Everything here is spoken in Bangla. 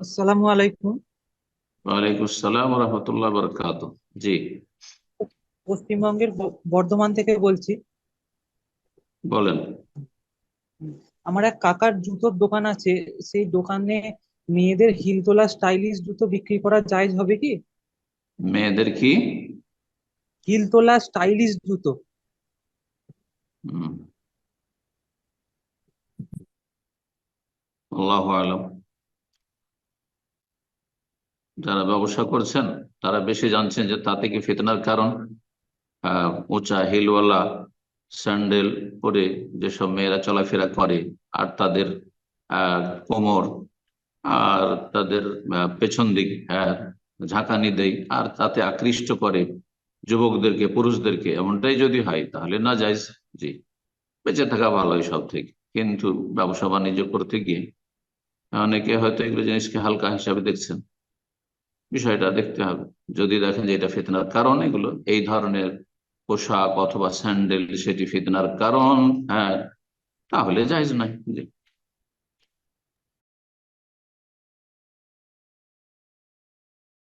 আসসালামু আলাইকুম। ওয়ালাইকুম আসসালাম রহমতুল্লাহ বরকাত। জি। পশ্চিমবঙ্গের বর্ধমান থেকে বলছি। বলেন। আমার এক কাকার জুতোর দোকান আছে সেই দোকানে মেয়েদের হিল তোলা স্টাইলিশ জুতো বিক্রি করা জায়েজ হবে কি? মেয়েদের কি? হিল তোলা স্টাইলিশ জুতো। আল্লাহু আলম। যারা ব্যবসা করছেন, তারা বেশি জানছেন যে তাতে কি ফিতনার কারণ? উঁচা হিলওয়ালা স্যান্ডেল পরে যেসব মেয়েরা চলাফেরা করে, আর তাদের কোমর, আর তাদের পেছন দিক ঝাঁকানি দেয়, আর তাতে আকৃষ্ট করে যুবকদেরকে, পুরুষদেরকে, এমনটাই যদি হয়, তাহলে না যাইজ। জি, বেঁচে থাকা ভালো সব থেকে। কিন্তু ব্যবসা বাণিজ্য করতে গিয়ে অনেকে হয়তো এগুলো জিনিসকে হালকা হিসাবে দেখছেন। বিষয়টা দেখতে হবে। যদি দেখেন যে এটা ফিতনার কারণ, এগুলো এই ধরনের পোশাক অথবা স্যান্ডেল সেটি ফিতনার কারণ হ্যাঁ তাহলে জায়জ নাই